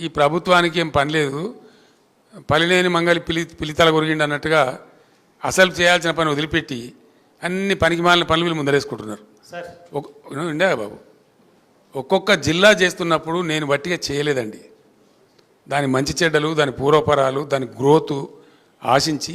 ఈ ప్రభుత్వానికి ఏం పని లేదు. పలిలేని మంగళి పిలి పిలితల కొరిగిండి అన్నట్టుగా అసలు చేయాల్సిన పని వదిలిపెట్టి అన్ని పనికి మాలిన పనులు వీళ్ళు ముందరేసుకుంటున్నారు. ఉండే బాబు. ఒక్కొక్క జిల్లా చేస్తున్నప్పుడు నేను వట్టిగా చేయలేదండి. దాని మంచి చెడ్డలు దాని పూర్వపరాలు దాని గ్రోత్ ఆశించి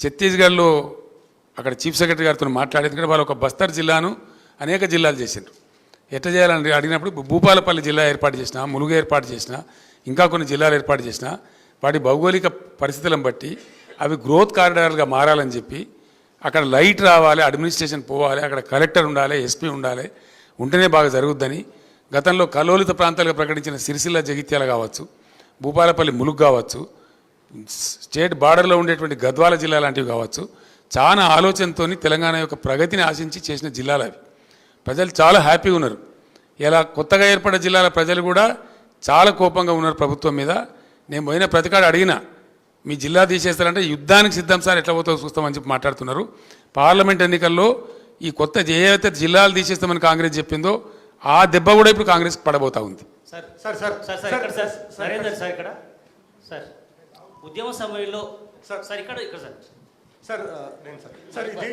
ఛత్తీస్గఢ్లో అక్కడ చీఫ్ సెక్రటరీ గారితో మాట్లాడేది ఎందుకంటే వాళ్ళు ఒక బస్తర్ జిల్లాను అనేక జిల్లాలు చేసిండ్రు. ఎట్లా చేయాలని అడిగినప్పుడు భూపాలపల్లి జిల్లా ఏర్పాటు చేసిన ములుగు ఏర్పాటు చేసిన ఇంకా కొన్ని జిల్లాలు ఏర్పాటు చేసిన వాటి భౌగోళిక పరిస్థితులను బట్టి అవి గ్రోత్ కారిడార్గా మారాలని చెప్పి అక్కడ లైట్ రావాలి అడ్మినిస్ట్రేషన్ పోవాలి అక్కడ కలెక్టర్ ఉండాలి ఎస్పీ ఉండాలి ఉంటేనే బాగా జరుగుద్దని గతంలో కలోలిత ప్రాంతాలుగా ప్రకటించిన సిరిసిల్ల జగిత్యాల కావచ్చు భూపాలపల్లి ములుగు కావచ్చు స్టేట్ బార్డర్లో ఉండేటువంటి గద్వాల జిల్లా లాంటివి కావచ్చు చాలా ఆలోచనతోని తెలంగాణ యొక్క ప్రగతిని ఆశించి చేసిన జిల్లాలు అవి. ప్రజలు చాలా హ్యాపీగా ఉన్నారు. ఇలా కొత్తగా ఏర్పడ్డ జిల్లాల ప్రజలు కూడా చాలా కోపంగా ఉన్నారు ప్రభుత్వం మీద. నేను పోయిన ప్రతికాడు అడిగిన మీ జిల్లా తీసేస్తారంటే యుద్ధానికి సిద్ధం సార్ ఎట్లా పోతుందో చూస్తామని చెప్పి మాట్లాడుతున్నారు. పార్లమెంట్ ఎన్నికల్లో ఈ కొత్త ఏవైతే జిల్లాలు తీసేస్తామని కాంగ్రెస్ చెప్పిందో ఆ దెబ్బ కూడా ఇప్పుడు కాంగ్రెస్ పడబోతా ఉంది. Sir sir sir sir sir ఇక్కడ సార్ నరేందర్ సార్ ఇక్కడ. సార్. ఉద్యమ సమయంలో సార్. సార్ ఇక్కడ ఇక్కడ సార్. సార్ ఆ, నేను సార్. సార్ ఇది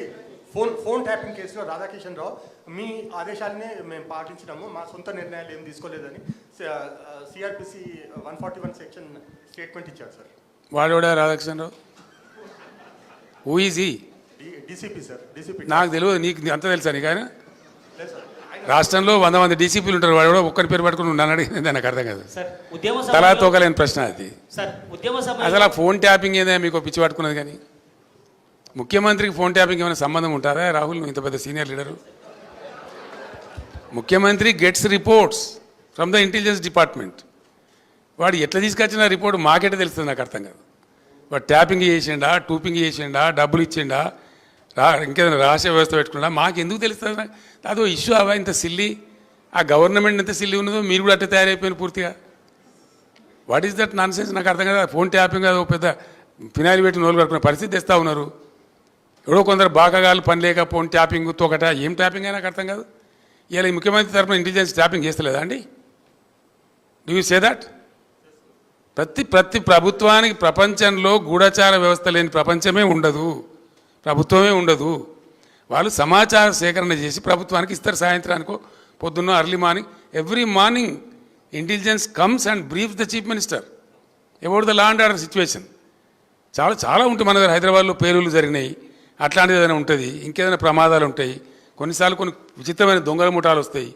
ఫోన్ ఫోన్ ట్యాపింగ్ కేసులో రాధాకిషన్ రావు మీ ఆదేశాలనే మేము పాటించినాము మా సొంత నిర్ణయాలు ఏం తీసుకోలేదని CRPC one forty one section statement ఇచ్చారు sir. వాడేవాడా Radhakrishna Rao who is DCP sir DCP నాకు తెలియదు నీకు అంత తెలుసా నీకు ఆయన? రాష్ట్రంలో వంద మంది డీసీపీలు ఉంటారు వాడు కూడా ఒక్కరి పేరు పట్టుకుని ఉన్నాను అడిగింది నాకు అర్థం కాదు. సార్ ఉద్యమ తలా తోకలేని ప్రశ్న అది. సార్ ఉద్యమ అసలు ఫోన్ ట్యాపింగ్ ఏదో మీకు పిచ్చి పట్టుకున్నది కానీ? ముఖ్యమంత్రికి ఫోన్ ట్యాపింగ్ ఏమైనా సంబంధం ఉంటారా? రాహుల్ నువ్వు ఇంత పెద్ద సీనియర్ లీడరు. ముఖ్యమంత్రి gets reports from the intelligence department వాడు ఎట్లా తీసుకొచ్చిన రిపోర్ట్ మాకెట్లా తెలుస్తుంది నాకు అర్థం కాదు. వాడు ట్యాపింగ్ చేసిండా టూపింగ్ చేసిండా డబ్బులు ఇచ్చిండా రా ఇంకేదైనా రహస్య వ్యవస్థ పెట్టుకున్నా మాకు ఎందుకు తెలుస్తుంది? అదో ఇష్యూ అవా? ఇంత సిల్లి? ఆ గవర్నమెంట్ ఎంత సిల్లి ఉన్నదో మీరు కూడా అట్లా తయారైపోయిన పూర్తిగా. What is that nonsense నాకు అర్థం కదా. ఫోన్ ట్యాపింగ్ అది ఒక పెద్ద ఫినాయిల్ పెట్టి నోలు కట్టుకునే పరిస్థితి తెస్తా ఉన్నారు. ఎవడో కొందరు బాగాగాలు పని లేకపోయిన ట్యాపింగ్ తోకట ఏం ట్యాపింగ్ అయినా అర్థం కాదు. ఇలా ఈ ముఖ్యమంత్రి తరఫున ఇంటెలిజెన్స్ ట్యాపింగ్ చేస్తలేదా అండి? డూ యూ సే దట్ ప్రతి ప్రతి ప్రభుత్వానికి ప్రపంచంలో గూఢచార వ్యవస్థ లేని ప్రపంచమే ఉండదు. ప్రభుత్వమే ఉండదు. వాళ్ళు సమాచార సేకరణ చేసి ప్రభుత్వానికి ఇస్తారు. సాయంత్రానికో పొద్దున్న early morning every morning intelligence comes and brief the chief minister about the law and order situation చాలా చాలా ఉంటుంది మన దగ్గర హైదరాబాద్లో పేలులు జరిగినాయి. అట్లాంటిది ఏదైనా ఉంటుంది ఇంకేదైనా ప్రమాదాలు ఉంటాయి కొన్నిసార్లు కొన్ని విచిత్రమైన దొంగల ముఠాలు వస్తాయి.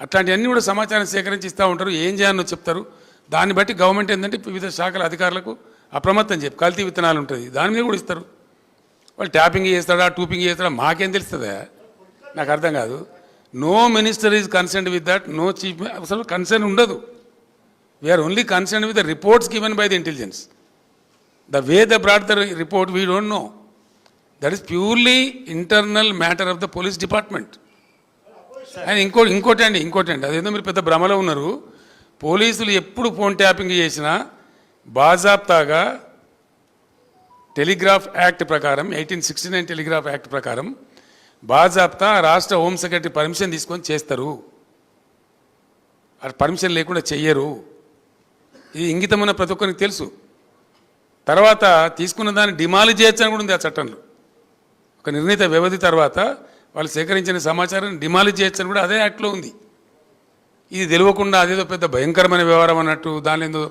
అట్లాంటివన్నీ కూడా సమాచారం సేకరించి ఇస్తూ ఉంటారు. ఏం చేయాలో చెప్తారు. దాన్ని బట్టి గవర్నమెంట్ ఏంటంటే వివిధ శాఖల అధికారులకు అప్రమత్తం చెప్పి కల్తీ విత్తనాలు ఉంటుంది. దాని మీద కూడా ఇస్తారు. వాళ్ళు ట్యాపింగ్ చేస్తాడా టూపింగ్ చేస్తాడా మాకేం తెలుస్తుందా? నాకు అర్థం కాదు. No minister is concern with that no chief అసలు కన్సర్న్ ఉండదు. We are only concern with the reports given by the intelligence the way the broad the report we don't know that is purely internal matter of the police department and ఇంకోటి ఇంకోటి అండి ఇంకోటి అండి. అదేదో మీరు పెద్ద భ్రమలో ఉన్నారు. పోలీసులు ఎప్పుడు ఫోన్ ట్యాపింగ్ చేసినా బాజాబ్తాగా టెలిగ్రాఫ్ యాక్ట్ ప్రకారం eighteen sixty nine telegraph act ప్రకారం బాజాబ్తా రాష్ట్ర హోమ్ సెక్రటరీ పర్మిషన్ తీసుకొని చేస్తారు. పర్మిషన్ లేకుండా చెయ్యరు. ఇది ఇంగితమైన ప్రతి ఒక్కరికి తెలుసు. తర్వాత తీసుకున్న దాన్ని డిమాలి చేయొచ్చు అని కూడా ఉంది ఆ చట్టంలో. ఒక నిర్ణీత వ్యవధి తర్వాత వాళ్ళు సేకరించిన సమాచారాన్ని డిమాలిజ్ చేయొచ్చని కూడా అదే యాక్ట్లో ఉంది. ఇది తెలియకుండా అదేదో పెద్ద భయంకరమైన వ్యవహారం అన్నట్టు దాని ఏదో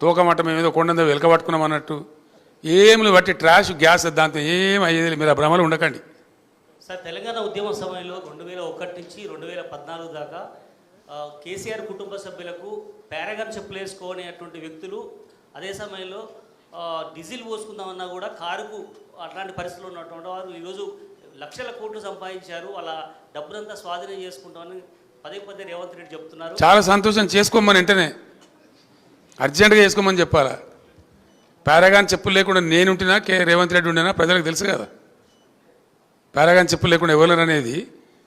తోకమటం ఏదో కొండందో వెలకబట్టుకున్నాం అన్నట్టు ఏమి బట్టి ట్రాష్ గ్యాస్ దాంతో ఏం అయ్యేది మీరు ఆ భ్రమలు ఉండకండి. సార్ తెలంగాణ ఉద్యమ సమయంలో రెండు వేల ఒకటి నుంచి రెండు వేల పద్నాలుగు దాకా కేసీఆర్ కుటుంబ సభ్యులకు పారాగాన్ చెప్పులు వేసుకోనేటువంటి వ్యక్తులు అదే సమయంలో డీజిల్ పోసుకుందామన్నా కూడా కారుకు అట్లాంటి పరిస్థితులు ఉన్నటువంటి వారు ఈరోజు లక్షల కోట్లు సంపాదించారు. వాళ్ళ డబ్బులంతా స్వాధీనం చేసుకుంటామని పదే పదే రేవంత్ రెడ్డి చెప్తున్నారు. చాలా సంతోషం. చేసుకోమని వెంటనే అర్జెంటుగా చేసుకోమని చెప్పాలా? పారాగాన్ చెప్పులు లేకుండా నేనుంటున్నా కే రేవంత్ రెడ్డి ఉండినా ప్రజలకు తెలుసు కదా. పారాగాన్ చెప్పులు లేకుండా ఎవరు అనేది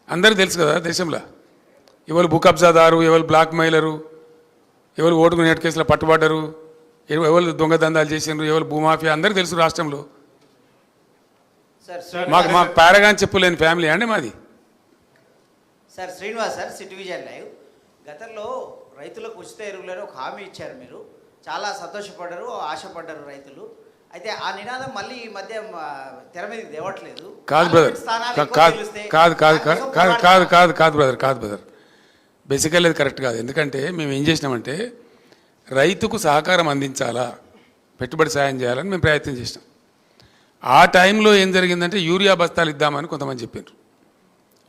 అందరికీ తెలుసు కదా దేశంలో. ఎవరు భూ అబ్జాదారు ఎవరు బ్లాక్ మెయిలరు ఎవరు ఓటుకు నేటి కేసులో పట్టుబడ్డరు ఎవరు దొంగ దందాలు చేసిండ్రు ఎవరు భూమాఫియా అందరూ తెలుసు రాష్ట్రంలో. మాకు మాకు పారాగాన్ చెప్పులు లేని ఫ్యామిలీ అండి మాది. Sir Srinivas sir city vision live. గతంలో రైతులకు ఉచిత ఎరువులని ఒక హామీ ఇచ్చారు మీరు. చాలా సంతోషపడ్డారు ఆశపడ్డారు రైతులు. అయితే ఆ నినాదం మళ్ళీ ఈ మధ్య మ, తెర మీదకి తేవట్లేదు. కాదు బ్రదర్ కాదు కాదు కాదు కాదు కాదు. కాదు కాదు బ్రదర్ కాదు బ్రదర్. బేసికల్ అది కరెక్ట్ కాదు. ఎందుకంటే మేము ఏం చేసినామంటే రైతుకు సహకారం అందించాలా పెట్టుబడి సాయం చేయాలని మేము ప్రయత్నం చేసినాం. ఆ టైంలో ఏం జరిగిందంటే యూరియా బస్తాలు ఇద్దామని కొంతమంది చెప్పారు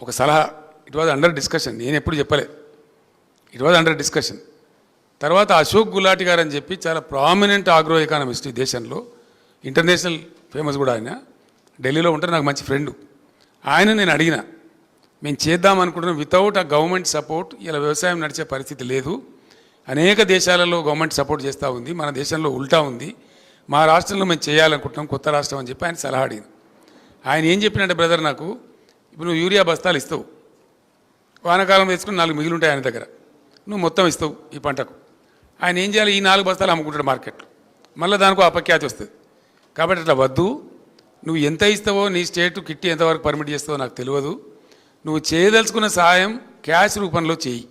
ఒక సలహా ఇట్ వాజ్ అండర్ డిస్కషన్ నేను ఎప్పుడు చెప్పలేదు. It was under discussion. తర్వాత అశోక్ గులాటి గారు అని చెప్పి చాలా ప్రామినెంట్ ఆగ్రో ఎకానమిస్ట్ ఈ దేశంలో ఇంటర్నేషనల్ ఫేమస్ కూడా ఆయన ఢిల్లీలో ఉంటారు నాకు మంచి ఫ్రెండ్. ఆయన నేను అడిగిన మేము చేద్దాం అనుకుంటున్నాం వితౌట్ ఆ గవర్నమెంట్ సపోర్ట్ ఇలా వ్యవసాయం నడిచే పరిస్థితి లేదు. అనేక దేశాలలో గవర్నమెంట్ సపోర్ట్ చేస్తూ ఉంది మన దేశంలో ఉల్టా ఉంది. మా రాష్ట్రంలో మేము చేయాలనుకుంటున్నాం కొత్త రాష్ట్రం అని చెప్పి ఆయన సలహా అడిగింది. ఆయన ఏం చెప్పినంటే బ్రదర్ నాకు ఇప్పుడు నువ్వు యూరియా బస్తాలు ఇస్తావు. వానాకాలం వేసుకుని నాలుగు మిగిలి ఉంటాయి ఆయన దగ్గర. నువ్వు మొత్తం ఇస్తావు ఈ పంటకు. ఆయన ఏం చేయాలి? ఈ నాలుగు బస్తాలు అమ్ముకుంటాడు మార్కెట్లో. మళ్ళీ దానికి అపఖ్యాతి వస్తుంది. కాబట్టి అట్లా వద్దు. నువ్వు ఎంత ఇస్తావో నీ స్టేట్ కిట్టి ఎంతవరకు పర్మిట్ చేస్తావో నాకు తెలియదు. నువ్వు చేయదలుచుకున్న సహాయం క్యాష్ రూపంలో చేయి.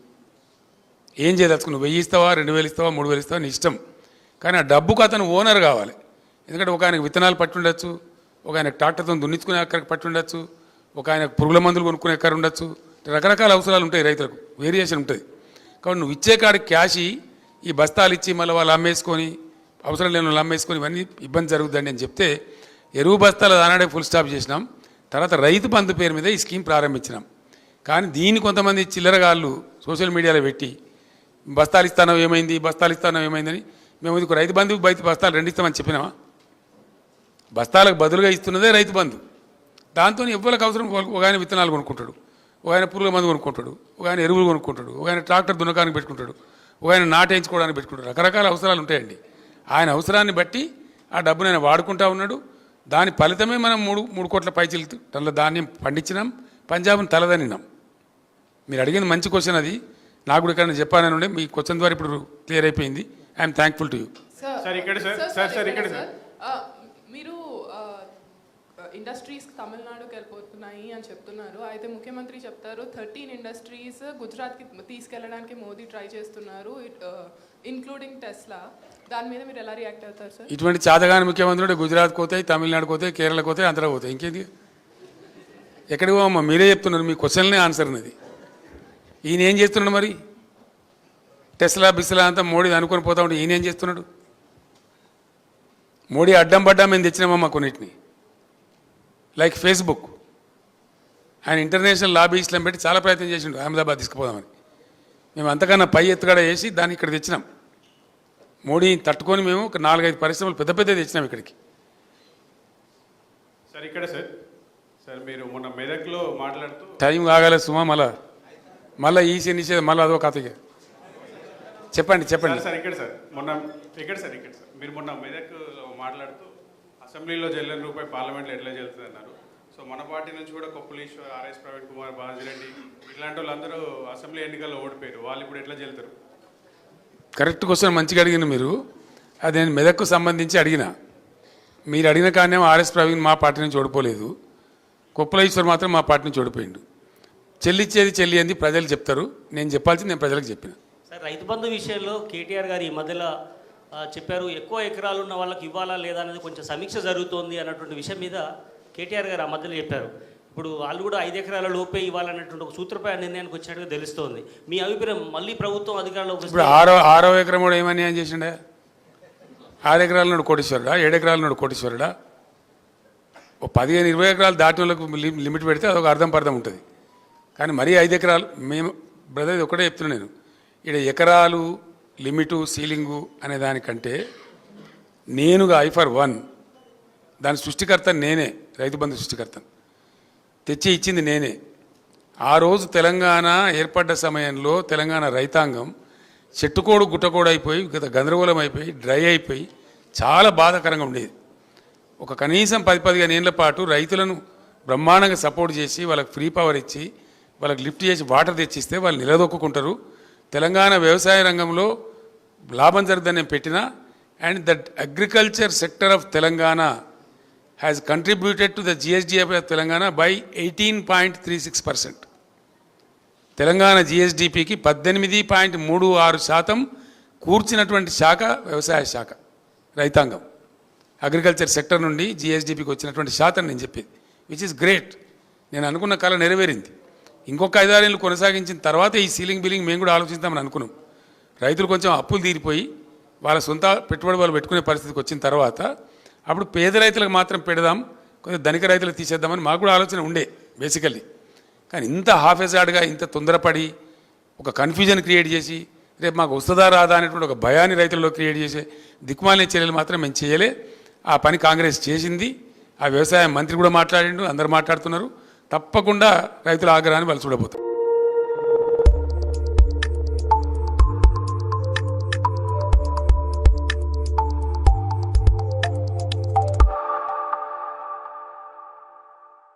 ఏం చేయదలుచుకున్నావు? వెయ్యి ఇస్తావా రెండు వేలు ఇస్తావా మూడు వేలు ఇస్తావా? నీ ఇష్టం. కానీ ఆ డబ్బుకు అతను ఓనర్ కావాలి. ఎందుకంటే ఒక ఆయనకు విత్తనాలు పట్టి ఉండొచ్చు ఒక ఆయనకు ట్రాక్టర్తో దున్నించుకునే అక్కడికి పట్టి ఉండొచ్చు ఒక ఆయనకు పురుగుల మందులు కొనుక్కునే ఎక్కడ ఉండొచ్చు. రకరకాల అవసరాలు ఉంటాయి రైతులకు వేరియేషన్ ఉంటుంది. కాబట్టి నువ్వు ఇచ్చే కాడికి క్యాష్ ఈ బస్తాలు ఇచ్చి మళ్ళీ వాళ్ళు అమ్మేసుకొని అవసరం లేని వాళ్ళు అమ్మేసుకొని ఇవన్నీ ఇబ్బంది జరుగుతుందండి అని చెప్తే ఎరువు బస్తాలు దానాడే ఫుల్ స్టాప్ చేసినాం. తర్వాత రైతు బంధు పేరు మీద ఈ స్కీమ్ ప్రారంభించినాం. కానీ దీన్ని కొంతమంది చిల్లరగాళ్ళు సోషల్ మీడియాలో పెట్టి బస్తాలు ఇస్తానో ఏమైంది బస్తాలు ఇస్తానో ఏమైందని మేము ఇది రైతు బంధు బయట బస్తాలు రెండు ఇస్తామని చెప్పినామా? బస్తాలకు బదులుగా ఇస్తున్నదే రైతు బంధు. దాంతో ఎవ్వరికి అవసరం ఒక- ఆయన విత్తనాలు కొనుక్కుంటాడు. ఒక ఆయన పురుగుల మందు కొనుక్కుంటాడు. ఒక ఆయన ఎరువులు కొనుక్కుంటాడు. ఒక ఆయన ట్రాక్టర్ దున్నకానికి పెట్టుకుంటాడు. ఒక ఆయన నాటేయించుకోవడానికి పెట్టుకుంటాడు. రకరకాల అవసరాలు ఉంటాయండి. ఆయన అవసరాన్ని బట్టి ఆ డబ్బును ఆయన వాడుకుంటా ఉన్నాడు. దాని ఫలితమే మనం మూడు మూడు కోట్ల పైచీలు టన్నుల ధాన్యం పండించినాం. పంజాబ్ను తలదనినాం మీరు అడిగింది మంచి క్వశ్చన్ అది. నాకు కూడా ఇక్కడ చెప్పానని ఉండే. మీ క్వశ్చన్ ద్వారా ఇప్పుడు క్లియర్ అయిపోయింది. I'm thankful to you. Sir ఇక్కడ సార్ సార్ సార్ ఇక్కడ సార్ ఆ, మీరు ఇండస్ట్రీస్ తమిళనాడుకి వెళ్ళిపోతున్నాయి అని చెప్తున్నారు. అయితే ముఖ్యమంత్రి చెప్తారు థర్టీన్ ఇండస్ట్రీస్ గుజరాత్కి తీసుకెళ్ళడానికి మోదీ ట్రై చేస్తున్నారు ఇన్క్లూడింగ్ టెస్లా దాని మీద మీరు ఎలా రియాక్ట్ అవుతారు సార్ ఇటువంటి చాతగాని ముఖ్యమంత్రుడు గుజరాత్ పోతాయి తమిళనాడు పోతాయి కేరళ పోతాయి ఆంధ్ర పోతాయి. ఇంకేంది ఎక్కడికి పోమ్మా మీరే చెప్తున్నారు మీ క్వశ్చన్లే ఆన్సర్ ఉన్నది. ఈయన ఏం చేస్తున్నాడు మరి? టెస్లా బిస్లా అంతా మోడీ అనుకొని పోతా ఉంటే ఈయన ఏం చేస్తున్నాడు? మోడీ అడ్డం పడ్డా మేము తెచ్చినామమ్మా కొన్నిటిని? లైక్ ఫేస్బుక్ ఆయన ఇంటర్నేషనల్ లాబీస్లను పెట్టి చాలా ప్రయత్నం చేసిండు అహ్మదాబాద్ తీసుకుపోదామని. మేము అంతకన్నా పై ఎత్తుగడ వేసి దాన్ని ఇక్కడ తెచ్చినాం. మోడీని తట్టుకొని మేము ఒక నాలుగైదు పరిశ్రమలు పెద్ద పెద్ద తెచ్చినాం ఇక్కడికి. సార్ ఇక్కడ సార్. సార్ మీరు మొన్న మెదక్లో మాట్లాడుతూ టైం కాగాలి సుమా మళ్ళా. మళ్ళీ ఈసీ నిషేధం మళ్ళీ అదో కథగా చెప్పండి చెప్పండి. సార్ ఇక్కడ సార్ మొన్న ఇక్కడ సార్ ఇక్కడ సార్. మీరు మొన్న మెదక్ మాట్లాడుతూ అసెంబ్లీలో జల్లెన్ రూపాయి పార్లమెంట్లో ఎట్లా చెల్లుతుంది అన్నారు సో మన పార్టీ నుంచి కూడా కొప్పులీశ్వర్ ఆర్ఎస్ ప్రవీణ్ కుమార్ బాజిరెడ్డి ఇట్లాంటి వాళ్ళందరూ అసెంబ్లీ ఎన్నికల్లో ఓడిపోయారు. వాళ్ళు ఇప్పుడు ఎట్లా చెల్లుతారు కరెక్ట్ క్వశ్చన్ మంచిగా అడిగిన మీరు. అది నేను మెదక్కు సంబంధించి అడిగిన. మీరు అడిగిన కారణం ఆర్ఎస్ ప్రవీణ్ మా పార్టీ నుంచి ఓడిపోలేదు. కొప్పులేశ్వర్ మాత్రం మా పార్టీ నుంచి ఓడిపోయిండు. చెల్లిచ్చేది చెల్లి అంది ప్రజలు చెప్తారు. నేను చెప్పాల్సింది నేను ప్రజలకు చెప్పిన. సార్ రైతు బంధు విషయంలో కేటీఆర్ గారు ఈ మధ్యలో చెప్పారు ఎక్కువ ఎకరాలు ఉన్న వాళ్ళకి ఇవ్వాలా లేదా అనేది కొంచెం సమీక్ష జరుగుతోంది అన్నటువంటి విషయం మీద కేటీఆర్ గారు ఆ మధ్యలో చెప్పారు. ఇప్పుడు వాళ్ళు కూడా ఐదు ఎకరాల లోపే ఇవ్వాలన్నటువంటి ఒక సూత్రపై నిర్ణయానికి వచ్చినట్టుగా తెలుస్తోంది. మీ అభిప్రాయం మళ్ళీ ప్రభుత్వం అధికారంలోకి ఇప్పుడు ఆరో ఆరో ఎకరం కూడా ఏమని ఏం చేసిండే? ఆరు ఎకరాల నుండి కోటేశ్వరుడా? ఏడు ఎకరాల నుండి కోటేశ్వరుడా? ఓ పదిహేను ఇరవై ఎకరాలు దాటిన వాళ్ళకు లి- లిమిట్ పెడితే అదొక అర్థం పర్థం ఉంటుంది. కానీ మరీ ఐదు ఎకరాలు మేము బ్రదర్ ఇది ఒకటే చెప్తున్నాను నేను. ఇక్కడ ఎకరాలు లిమిటు సీలింగు అనే దానికంటే నేనుగా ఐ ఫర్ వన్ దాని సృష్టికర్త నేనే రైతు బంధు సృష్టికర్తను. తెచ్చి ఇచ్చింది నేనే. ఆ రోజు తెలంగాణ ఏర్పడ్డ సమయంలో తెలంగాణ రైతాంగం చెట్టుకోడు గుట్టకోడు అయిపోయి గత గందరగోళం అయిపోయి డ్రై అయిపోయి చాలా బాధాకరంగా ఉండేది. ఒక కనీసం పది పదిహేను ఏళ్ళ పాటు రైతులను బ్రహ్మాండంగా సపోర్ట్ చేసి వాళ్ళకి ఫ్రీ పవర్ ఇచ్చి వాళ్ళకి లిఫ్ట్ చేసి వాటర్ తెచ్చిస్తే వాళ్ళు నిలదొక్కుంటారు తెలంగాణ వ్యవసాయ రంగంలో లాభం జరుగుతుందని పెట్టిన and that agriculture sector of Telangana has contributed to the GSDF of Telangana by eighteen point three six percent Telangana జిఎస్డిపికి పద్దెనిమిది పాయింట్ మూడు ఆరు శాతం కూర్చినటువంటి శాఖ వ్యవసాయ శాఖ రైతాంగం. అగ్రికల్చర్ సెక్టర్ నుండి జిఎస్డిపికి వచ్చినటువంటి శాతం నేను చెప్పేది విచ్ ఇస్ గ్రేట్ నేను అనుకున్న కళ నెరవేరింది. ఇంకొక ఐదారేళ్ళు కొనసాగించిన తర్వాత ఈ సీలింగ్ బిల్లింగ్ మేము కూడా ఆలోచిద్దామని అనుకున్నాం. రైతులు కొంచెం అప్పులు తీరిపోయి వాళ్ళ సొంత పెట్టుబడి వాళ్ళు పెట్టుకునే పరిస్థితికి వచ్చిన తర్వాత అప్పుడు పేద రైతులకు మాత్రం పెడదాం కొంచెం ధనిక రైతులకు తీసేద్దామని మాకు కూడా ఆలోచన ఉండే బేసికల్లీ. కానీ ఇంత హాఫెజాడ్గా ఇంత తొందరపడి ఒక కన్ఫ్యూజన్ క్రియేట్ చేసి రేపు మాకు వస్తుందా రాదా అనేటువంటి ఒక భయాన్ని రైతుల్లో క్రియేట్ చేసే దిక్కుమాలిన చర్యలు మాత్రం మేము చేయలే. ఆ పని కాంగ్రెస్ చేసింది. ఆ వ్యవసాయ మంత్రి కూడా మాట్లాడిండు అందరు మాట్లాడుతున్నారు. తప్పకుండా రైతుల ఆగ్రహాన్ని వాళ్ళు చూడబోతారు